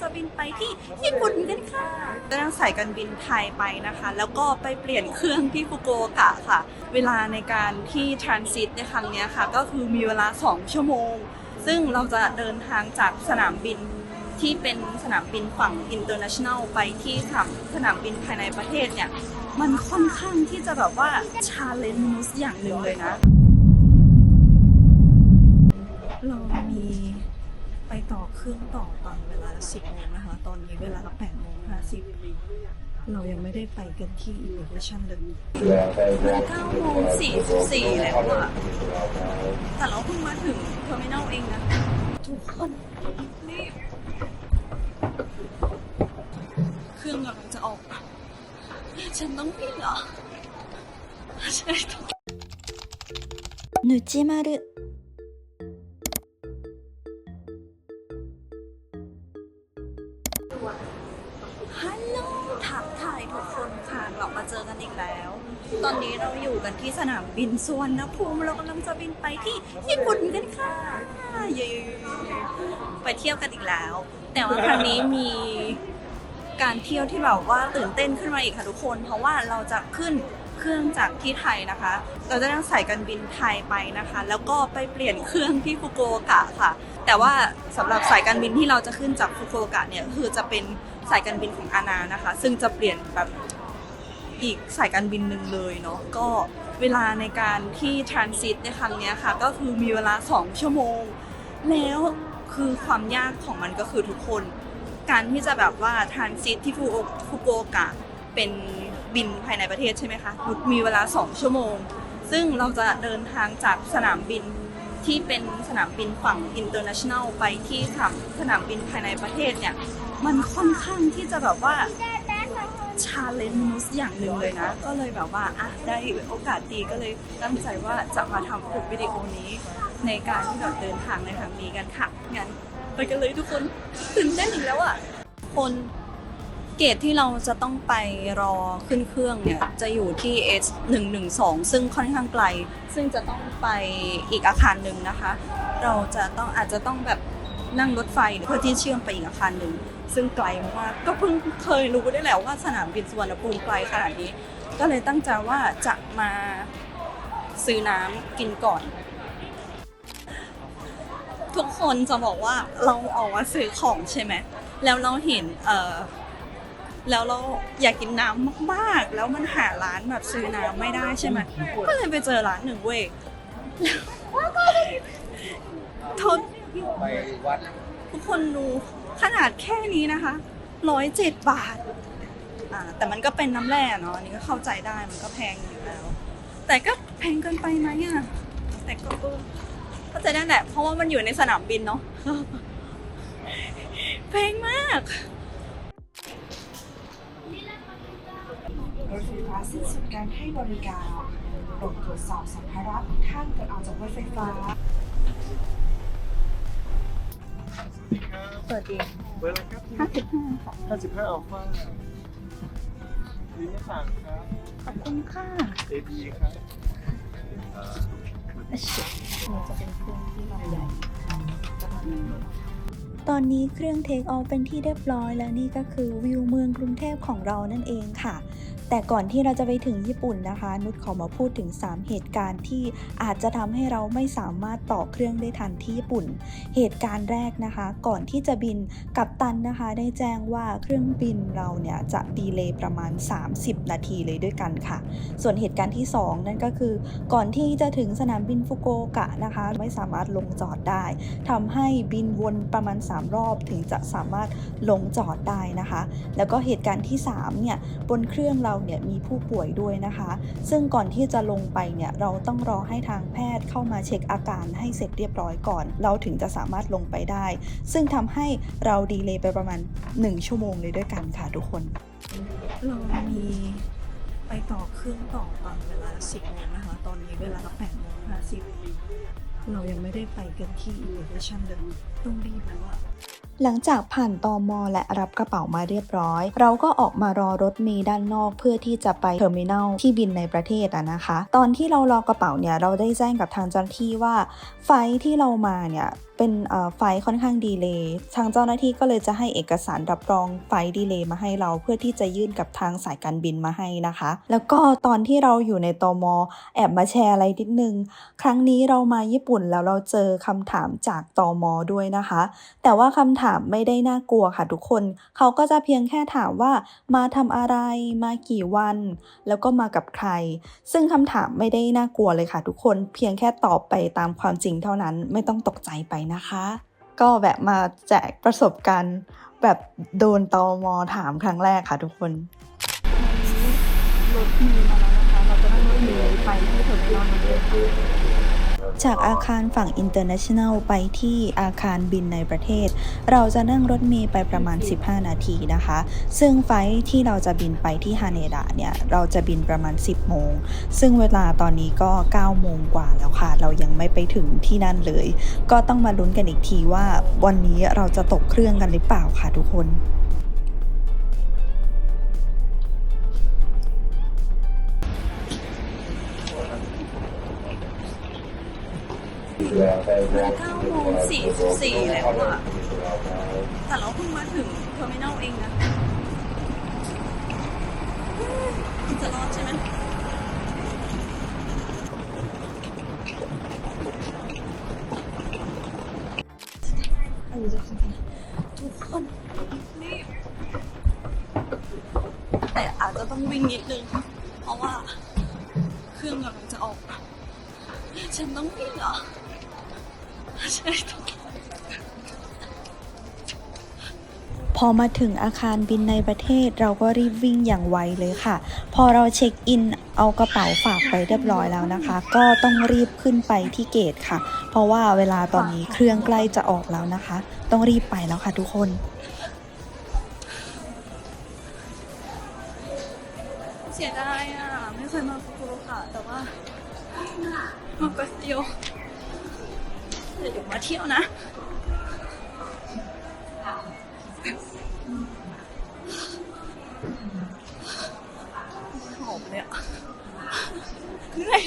จะบินไปที่ญี่ปุ่นกันค่ะจะนั่งสายการบินไทยไปนะคะ แล้วก็ไปเปลี่ยนเครื่องที่ฟุกุโอกะค่ะ เวลาในการที่ทรานซิตในครั้งนี้ค่ะ ก็คือมีเวลา 2 ชั่วโมง ซึ่งเราจะเดินทางจากสนามบินที่เป็นสนามบินฝั่ง international ไปที่สนามสนามบินภายในประเทศเนี่ย มันค่อนข้างที่จะแบบว่าชาเลนจ์อย่างหนึ่งเลยนะ ต่อเครื่องต่อตอนเวลา 10โมงนะคะ ตอนนี้เวลา8โมง50 เรายังไม่ได้ไปกันที่ immigration เลย9โมง44แล้วอะแต่เราเพิ่งมาถึงเทอร์มินอลเองนะ ทุกคนนี่เครื่องกำลังจะออก ฉันต้องบินเหรอใช่ต้อง ぬちまる มาเจอกันอีกแล้ว ตอนนี้เราอยู่กันที่สนามบินสุวรรณภูมิเรากำลังจะบินไปที่ญี่ปุ่นกันค่ะเย้ไปเที่ยวกันอีกแล้ว แต่ว่าครั้งนี้มีการเที่ยวที่แบบว่าตื่นเต้นขึ้นมาอีกค่ะทุกคน เพราะว่าเราจะขึ้นเครื่องจากที่ไทยนะคะ เราจะนั่งสายการบินไทยไปนะคะ แล้วก็ไปเปลี่ยนเครื่องที่ฟุกุโอกะค่ะ แต่ว่าสำหรับสายการบินที่เราจะขึ้นจากฟุกุโอกะเนี่ยคือจะเป็นสายการบินของอานานะคะ ซึ่งจะเปลี่ยนแบบ อีกสายการบินหนึ่งเลยเนาะก็เวลาในการที่ทรานซิตในครั้งนี้ค่ะ ก็คือมีเวลา 2 ชั่วโมง แล้วคือความยากของมันก็คือทุกคน การที่จะแบบว่าทรานซิตที่ฟุกุฟุกุโอกะเป็นบินภายในประเทศใช่ไหมคะมีเวลา 2 ชั่วโมง ซึ่งเราจะเดินทางจากสนามบินที่เป็นสนามบินฝั่ง international ไปที่สนามบินภายในประเทศเนี่ย มันค่อนข้างที่จะแบบว่า ชาเลนจ์อย่างหนึ่งเลยนะ ก็เลยแบบว่าอะได้โอกาสดีก็เลยตั้งใจว่าจะมาทำคลิปวิดีโอนี้ ในการที่เราเดินทางในครั้งนี้กันค่ะงั้นไปกันเลยทุกคนตื่นเต้นอีกแล้วอะคนเกตที่เราจะต้องไปรอขึ้นเครื่องเนี่ยจะอยู่ที่ S 1 1 2ซึ่งค่อนข้างไกล ซึ่งจะต้องไปอีกอาคารหนึ่งนะคะ เราจะต้องอาจจะต้องแบบ นั่งรถไฟเพื่อที่เชื่อมไปอีกอาคารหนึ่งซึ่งไกลมากก็เพิ่งเคยรู้ได้แหละว่าสนามบินสุวรรณภูมิไกลขนาดนี้ ก็เลยตั้งใจว่าจะมาซื้อน้ำกินก่อน ทุกคนจะบอกว่าเราออกมาซื้อของใช่ไหมแล้วเราเห็นเออแล้วเราอยากกินน้ำมากๆ แล้วมันหาร้านแบบซื้อน้ำไม่ได้ใช่ไหมก็เลยไปเจอร้านหนึ่งเว้ยแล้วทน ไปวัด ทุกคนดูขนาดแค่นี้นะคะร้อยเจ็ดบาทอ่าแต่มันก็เป็นน้ำแร่เนาะอันนี้ก็เข้าใจได้มันก็แพงอยู่แล้ว แต่ก็แพงเกินไปไหมอะแต่ก็เออเข้าใจได้แหละเพราะว่ามันอยู่ในสนามบินเนาะแพงมากรถไฟฟ้าสิ้นสุดการให้บริการโปรดตรวจสอบสัมภาระของท่านก่อนออกจากรถไฟฟ้า เปิดดีเบอร์อะไรครับห้าสิบห้าค่ะ55อัลฟาลิ้นสั่งครับขอบคุณค่ะเอดีครับนี่จะเป็นเครื่องที่เราใหญ่ตอนนี้เครื่องเทคออฟเป็นที่เรียบร้อยแล้วนี่ก็คือวิวเมืองกรุงเทพของเรานั่นเองค่ะ แต่ก่อนที่เราจะไปถึงญี่ปุ่นนะคะ นุชขอมาพูดถึง 3 เหตุการณ์ที่อาจจะทำให้เราไม่สามารถต่อเครื่องได้ทันที่ญี่ปุ่น เหตุการณ์แรกนะคะ ก่อนที่จะบินกัปตันนะคะ ได้แจ้งว่าเครื่องบินเราเนี่ยจะดีเลย์ประมาณ 30 นาทีเลยด้วยกันค่ะ ส่วนเหตุการณ์ที่ 2 นั่นก็คือ ก่อนที่จะถึงสนามบินฟุกุโอกะนะคะ ไม่สามารถลงจอดได้ทำให้บินวนประมาณ 3 รอบถึงจะสามารถลงจอดได้นะคะ แล้วก็เหตุการณ์ที่3เนี่ยบนเครื่องเราเนี่ยมีผู้ป่วยด้วยนะคะ ซึ่งก่อนที่จะลงไปเนี่ยเราต้องรอให้ทางแพทย์เข้ามาเช็คอาการให้เสร็จเรียบร้อยก่อน เราถึงจะสามารถลงไปได้ ซึ่งทำให้เราดีเลย์ไปประมาณ 1 ชั่วโมงเลยด้วยกันค่ะทุกคน เรามีไปต่อเครื่องต่อตอนเวลา 10โมงนะคะ ตอนนี้เวลา8โมง50เรายังไม่ได้ไปกันที่ immigration เลยต้องรีบแล้วอะ หลังจากผ่านตอมอและรับกระเป๋ามาเรียบร้อย เราก็ออกมารอรถเมล์ด้านนอก เพื่อที่จะไปเทอร์มินัลที่บินในประเทศอะนะคะ ตอนที่เรารอกระเป๋าเนี่ยเราได้แจ้งกับทางเจ้าหน้าที่ว่าไฟที่เรามาเนี่ย เป็นไฟค่อนข้างดีเลย์ทางเจ้าหน้าที่ก็เลยจะให้เอกสารรับรองไฟดีเลย์มาให้เราเพื่อที่จะยื่นกับทางสายการบินมาให้นะคะ แล้วก็ตอนที่เราอยู่ในตมแอบมาแชร์อะไรนิดนึง ครั้งนี้เรามาญี่ปุ่นแล้วเราเจอคำถามจากตมด้วยนะคะ แต่ว่าคำถามไม่ได้น่ากลัวค่ะทุกคน เขาก็จะเพียงแค่ถามว่ามาทำอะไรมากี่วัน แล้วก็มากับใคร ซึ่งคำถามไม่ได้น่ากลัวเลยค่ะทุกคนเพียงแค่ตอบไปตามความจริงเท่านั้นไม่ต้องตกใจไปนะคะ ก็แบบมาแจกประสบการณ์แบบโดนตอมอถามครั้งแรกค่ะทุกคนรถมีมาแล้วนะคะ เราจะนั่งรถเมล์ไปที่เทอร์มินอลนั้นเลยค่ะ จากอาคารฝั่ง International ไปที่อาคารบินในประเทศ เราจะนั่งรถเมล์ไปประมาณ 15 นาทีนะคะ ซึ่งไฟที่เราจะบินไปที่ฮาเนดะเนี่ย เราจะบินประมาณ 10 โมง ซึ่งเวลาตอนนี้ก็ 9 โมงกว่าแล้วค่ะ เรายังไม่ไปถึงที่นั่นเลย ก็ต้องมาลุ้นกันอีกทีว่าวันนี้เราจะตกเครื่องกันหรือเปล่าค่ะทุกคน เก้าโมงสี่สิบสี่แล้วอะแต่เราเพิ่งมาถึงเทอร์มินอลเองนะ จะรอดใช่ไหมทุกคนนี่แต่อาจจะต้องวิ่งนิดนึง เพราะว่า เครื่องกำลังจะออก ฉันต้องวิ่งเหรอ พอมาถึงอาคารบินในประเทศเราก็รีบวิ่งอย่างไวเลยค่ะ พอเราเช็คอินเอากระเป๋าฝากไปเรียบร้อยแล้วนะคะ ก็ต้องรีบขึ้นไปที่เกตค่ะ เพราะว่าเวลาตอนนี้เครื่องใกล้จะออกแล้วนะคะ ต้องรีบไปแล้วค่ะทุกคนเสียดายอะ ไม่เคยมาฟุกุโอกะแต่ว่ามาแป๊บเดียว เดี๋ยวมาเที่ยวนะ หอมเลยอ่ะเหนื่อย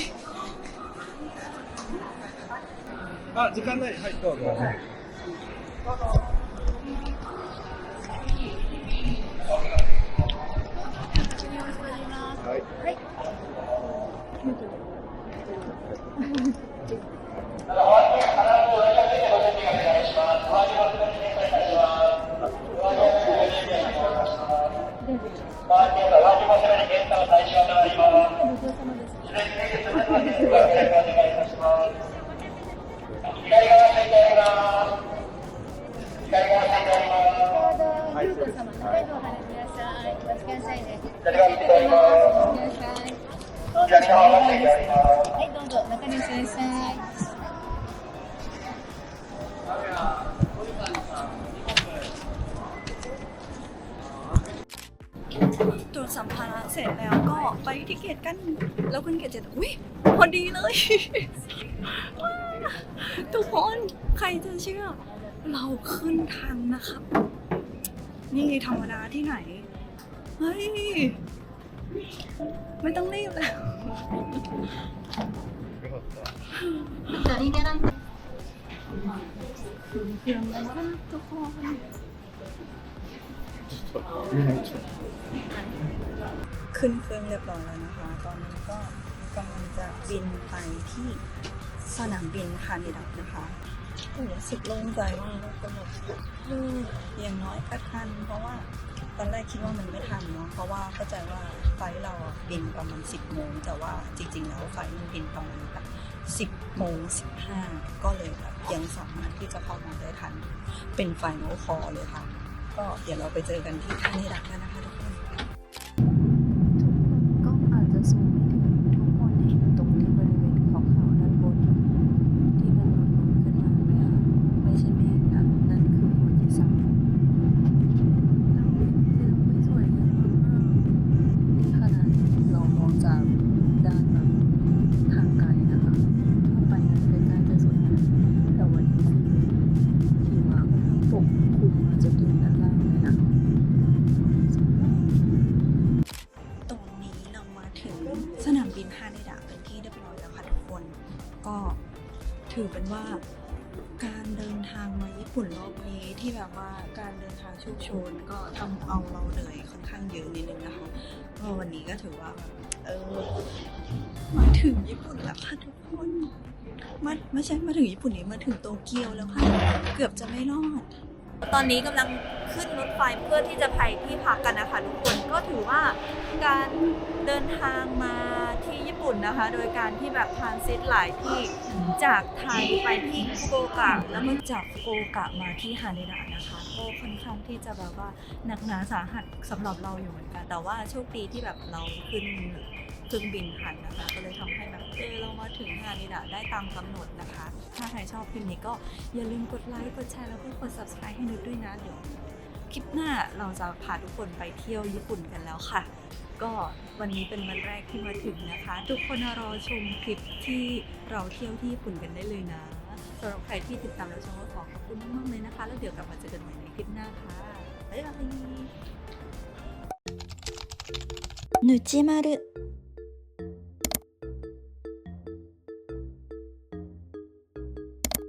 あ、時間ない。はい、どうぞ。はい。 はい、どうぞ、中にしてください。 ตรวจสัมภาระเสร็จแล้วก็ไปที่เกตกัน แล้วคุณเกตเจ็ดอุ้ยพอดีเลย ทุกคนใครจะเชื่อ เราขึ้นทันนะครับ นี่ธรรมดาที่ไหน เฮ้ย ไม่ต้องรีบแล้วเครื่องแล้วนะทุกคนขึ้นเครื่องเรียบร้อยแล้วนะคะ ตอนนี้ก็กำลังจะบินไปที่สนามบินคานิดับนะคะรู้สึกโล่งใจมากเลยก็แบบเอออย่างน้อยก็ทันเพราะว่า ตอนแรกคิดว่ามันไม่ทันเนาะเพราะว่าเข้าใจว่าไฟเราอะบินประมาณ 10โมงแต่ว่าจริง ๆ แล้วไฟมันบินประมาณแบบ10โมง15 ก็เลยแบบยังสามารถที่จะเข้ามาได้ทัน เป็นไฟโนคอเลยค่ะ ก็เดี๋ยวเราไปเจอกันที่ท่านิรักกันนะคะ ถือเป็นว่า การเดินทางมาญี่ปุ่นรอบนี้ที่แบบว่าการเดินทางโชคโชนก็ทำเอาเราเหนื่อยค่อนข้างเยอะนิดนึงนะคะก็วันนี้ก็ถือว่าเออมาถึงญี่ปุ่นแล้วค่ะทุกคนมาไม่ใช่มาถึงญี่ปุ่นนี้มาถึงโตเกียวแล้วค่ะเกือบจะไม่รอด ตอนนี้กำลังขึ้นรถไฟเพื่อที่จะไปที่พักกันนะคะทุกคนก็ถือว่าการเดินทางมาที่ญี่ปุ่นนะคะ โดยการที่แบบทานซิตหลายที่จากไทยไปที่ฟุกุโอกะแล้วก็จากฟุกุโอกะมาที่ฮาเนดะนะคะก็ค่อนข้างที่จะแบบว่าหนักหนาสาหัสสำหรับเราอยู่เหมือนกัน แต่ว่าโชคดีที่แบบเราขึ้น เครื่องบินทันนะคะ ก็เลยทำให้แบบเออเรามาถึงฮาเนดะได้ตามกำหนดนะคะ ถ้าใครชอบคลิปนี้ก็อย่าลืมกดไลค์ กดแชร์ แล้วก็กด subscribe ให้นุชด้วยนะ เดี๋ยวคลิปหน้าเราจะพาทุกคนไปเที่ยวญี่ปุ่นกันแล้วค่ะ ก็วันนี้เป็นวันแรกที่มาถึงนะคะ ทุกคนรอชมคลิปที่เราเที่ยวที่ญี่ปุ่นกันได้เลยนะสำหรับใครที่ติดตามเราชมก็ขอขอบคุณมากๆเลยนะคะ แล้วเดี๋ยวกลับมาเจอกันใหม่ในคลิปหน้าค่ะ บ๊ายบาย ぬちまる